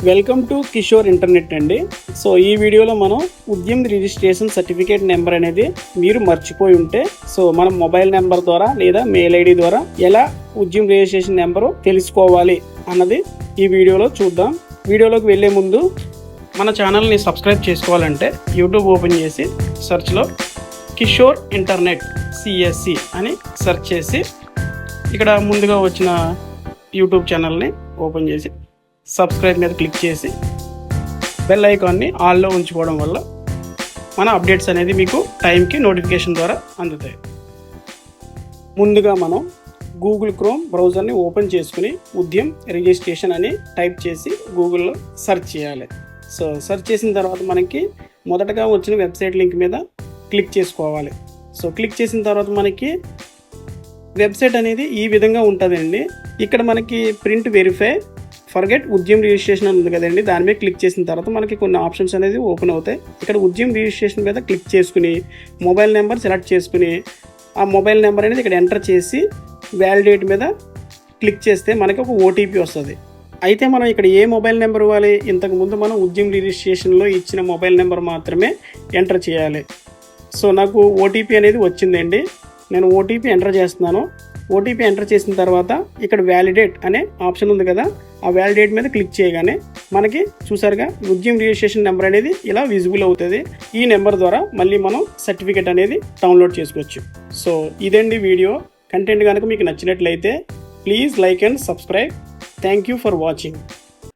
Welcome to Kishore internet అండి. So ఈ వీడియోలో మనం ఉద్యమ్ రిజిస్ట్రేషన్ సర్టిఫికేట్ నెంబర్ అనేది మీరు మర్చిపోయి ఉంటే సో మనం మొబైల్ నెంబర్ ద్వారా లేదా మెయిల్ ఐడి ద్వారా ఎలా ఉద్యమ్ రిజిస్ట్రేషన్ నెంబరు తెలుసుకోవాలి అన్నది ఈ వీడియోలో చూద్దాం. వీడియోలోకి వెళ్ళే ముందు మన ఛానల్ని సబ్స్క్రైబ్ చేసుకోవాలంటే యూట్యూబ్ ఓపెన్ చేసి సెర్చ్లో కిషోర్ ఇంటర్నెట్ సిఎస్సి అని సెర్చ్ చేసి ఇక్కడ ముందుగా వచ్చిన యూట్యూబ్ ఛానల్ని ఓపెన్ చేసి సబ్స్క్రైబ్ మీద క్లిక్ చేసి బెల్ ఐకాన్ని ఆల్లో ఉంచుకోవడం వల్ల మన అప్డేట్స్ అనేది మీకు టైంకి నోటిఫికేషన్ ద్వారా అందుతాయి. ముందుగా మనం గూగుల్ క్రోమ్ బ్రౌజర్ని ఓపెన్ చేసుకుని ఉద్యం రిజిస్ట్రేషన్ అని టైప్ చేసి గూగుల్లో సెర్చ్ చేయాలి. సో సెర్చ్ చేసిన తర్వాత మనకి మొదటగా వచ్చిన వెబ్సైట్ లింక్ మీద క్లిక్ చేసుకోవాలి. సో క్లిక్ చేసిన తర్వాత మనకి వెబ్సైట్ అనేది ఈ విధంగా ఉంటుందండి. ఇక్కడ మనకి print verify forget Udyam registration ఉంది కదండి దాని మీద క్లిక్ చేసిన తర్వాత మనకి కొన్ని ఆప్షన్స్ అనేది ఓపెన్ అవుతాయి. ఇక్కడ ఉద్యమ్ రిజిస్ట్రేషన్ మీద క్లిక్ చేసుకుని మొబైల్ నెంబర్ సెలెక్ట్ చేసుకుని ఆ మొబైల్ నెంబర్ అనేది ఇక్కడ ఎంటర్ చేసి వ్యాలిడేట్ మీద క్లిక్ చేస్తే మనకి ఒక ఓటీపీ వస్తుంది. అయితే మనం ఇక్కడ ఏ మొబైల్ నెంబర్ ఇవ్వాలి? ఇంతకుముందు మనం ఉద్యమ్ రిజిస్ట్రేషన్లో ఇచ్చిన మొబైల్ నెంబర్ మాత్రమే ఎంటర్ చేయాలి. సో నాకు ఓటీపీ అనేది వచ్చిందండి. నేను ఓటీపీ ఎంటర్ చేస్తున్నాను. ఓటీపీ ఎంటర్ చేసిన తర్వాత ఇక్కడ వ్యాలిడేట్ అనే ఆప్షన్ ఉంది కదా ఆ వ్యాలిడేట్ మీద క్లిక్ చేయగానే మనకి చూసారుగా ఉద్యమ రిజిస్ట్రేషన్ నెంబర్ అనేది ఇలా విజిబుల్ అవుతుంది. ఈ నెంబర్ ద్వారా మళ్ళీ మనం సర్టిఫికేట్ అనేది డౌన్లోడ్ చేసుకోవచ్చు. సో ఇదండి వీడియో. కంటెంట్ కనుక మీకు నచ్చినట్లయితే please like and subscribe thank you for watching